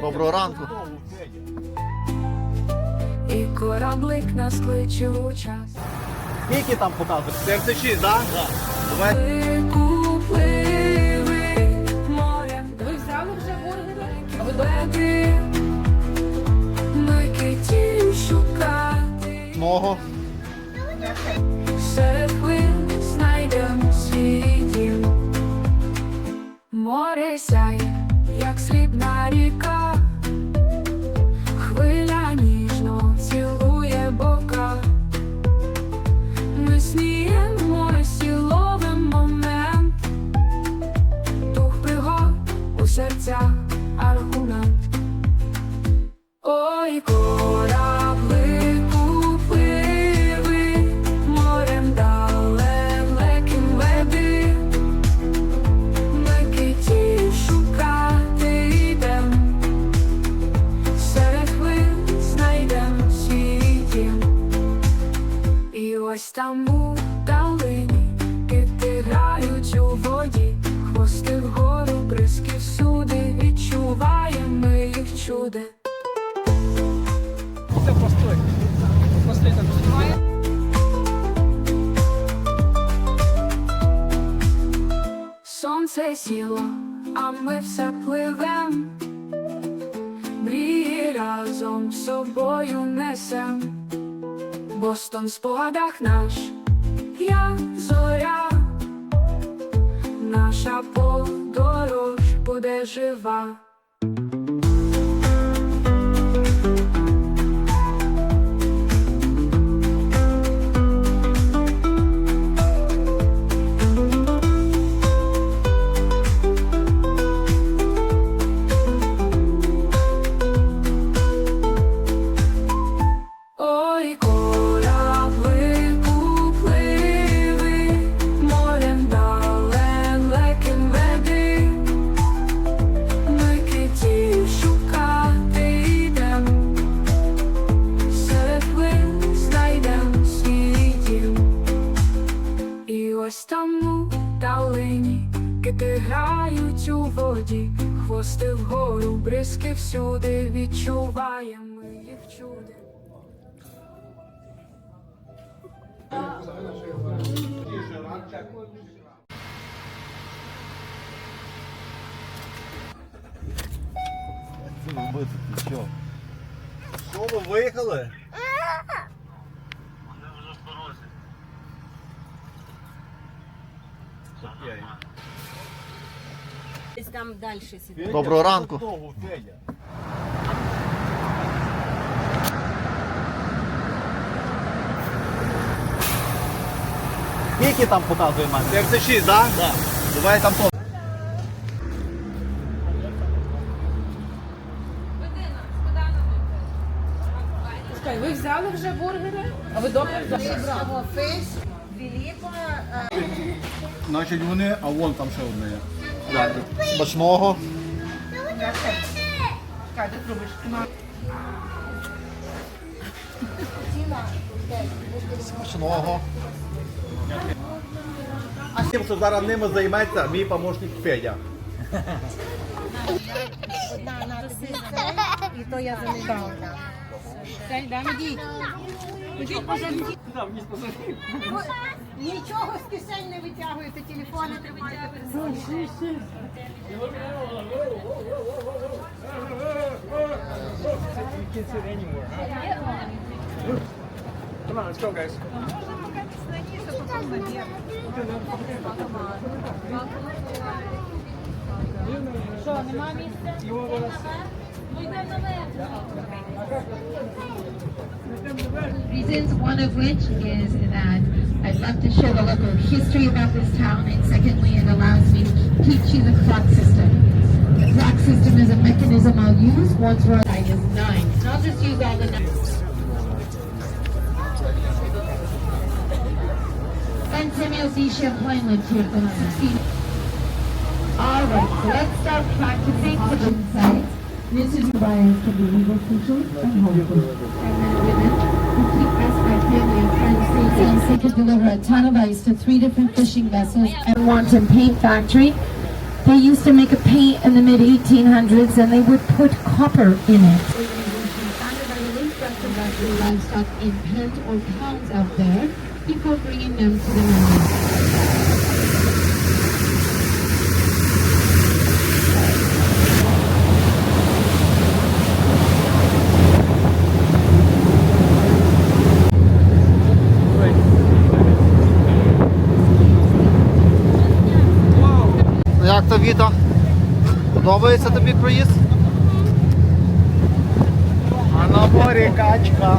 Доброго ранку. І кораблик нас кличе у час. Скільки там показує? 76, так? Так. Давай. І ось там у долині кити грають у воді, хвости вгору, бризки всюди, відчуваємо ми їх чуди. Це постой. Постой там знімає. Сонце сіло, а ми все пливем. Мрії разом з собою несем. Бостон в спогадах наш, я зоря, наша подорож буде жива. Ой, кораблику пливи, морем далеким веди. Ми китів шукати йдем, серед хвиль знайдем свій. І ось там у долині кити грають у воді, хвости вгору, бризки всюди, відчуваємо ми їх чуди. Що? Що ви виїхали? Десь там далі сидить. Доброго ранку. Скільки там показує мене? 76, так? Так. Давай там то. Ви взяли вже бургери? А ви добре взяли? Філіпа, Значить вони, а вон там ще одне є. Смачного. Смачного. А тим, що зараз ними займеться мій помощник Федя. одна на і то я за. Нічого з кишень не витягуєте, телефони не витягуєте. Come on, let's go, guys. Reasons, one of which is that I'd love to share the local history about this town, and secondly, it allows me to teach you the clock system. The clock system is a mechanism I'll use once we're I is nine. And I'll just use all the numbers. And Samuel C. Champlain lived here for 16. All right, so let's start practicing the insights. This is why I can be legal teachers and men and women who keep us, our family and friends safe. They could deliver a ton of ice to three different fishing vessels and Wanton Paint Factory. They used to make a paint in the mid 1800s and they would put copper in it. livestock in pens or pounds out there before bringing them to the. Ну, Як то Віта? Подобається тобі круїз? А на морі качка.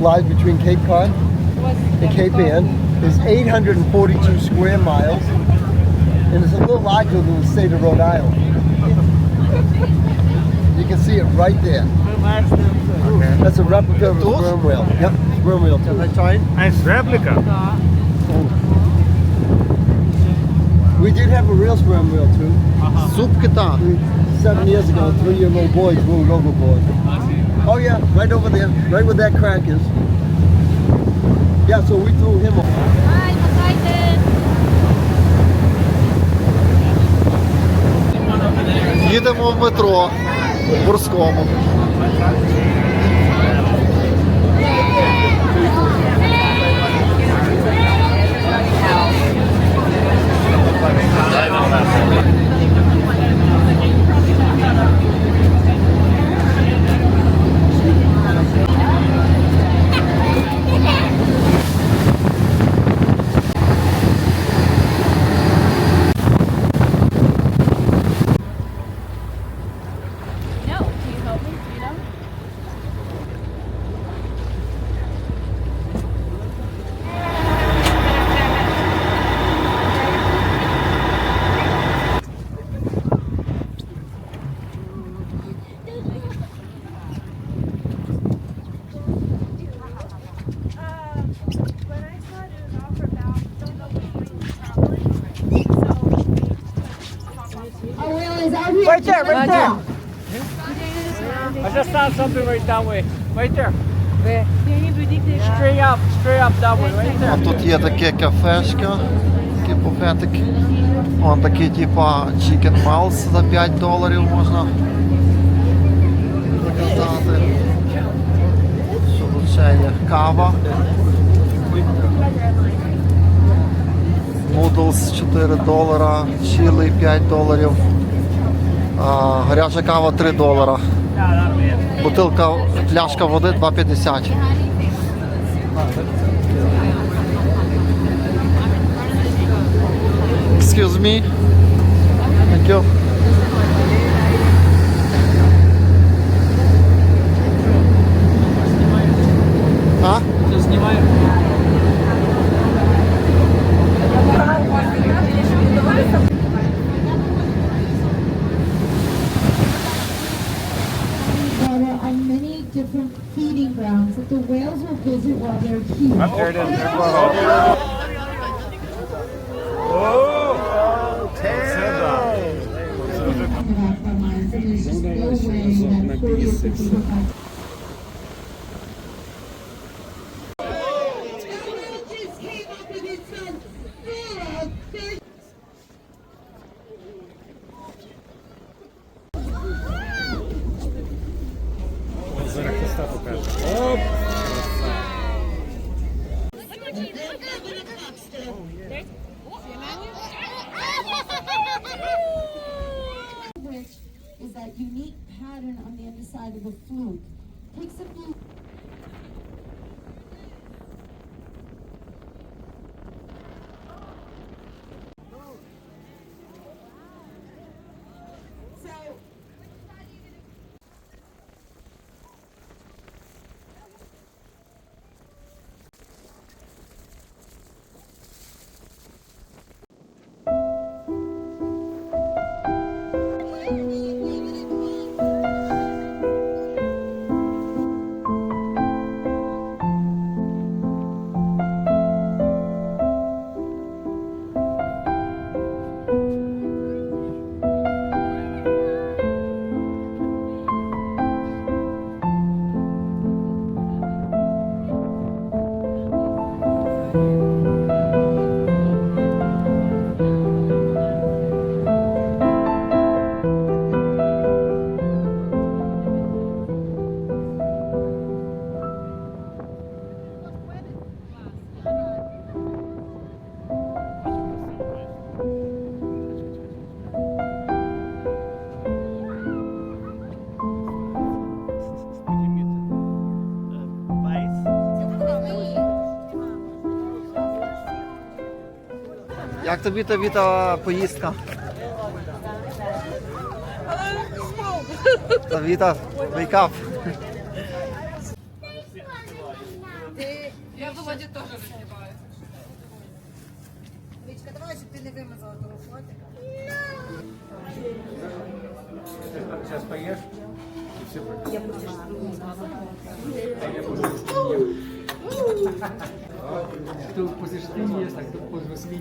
lies between Cape Cod and Cape Ann. Is 842 square miles, and it's a little larger than the state of Rhode Island. You can see it right there. That's a replica of a sperm whale. Yep, sperm whale too. Nice replica. Oh. We did have a real sperm whale too. Soup Qatar. Seven years ago, three-year-old boys rubber overboard. Oh yeah, right over there, right where that crack is. Yeah, so we threw him. off. Їдемо в метро в Бурському. Right there, right there. I just saw something right that way. Right there. Straight up, straight up that way, right there. А тут є таке кафешка, такий буфетик. Вон такий типа Chicken Miles за 5 доларів можна заказати. Що тут ще є? Кава. Noodles 4 долара, чили 5 доларів. А, гаряча кава 3 долара. Бутилка, пляшка води 2,50. Excuse me. Thank you. А? Water that the whales will visit while they're here. There it is. There's oh, just no way that 40 or 50 hectares which is that unique pattern on the underside of the fluke. Takes a few Як тобі тобі та поїздка? Та Віта, Тут после шести не ест, а тут после восьми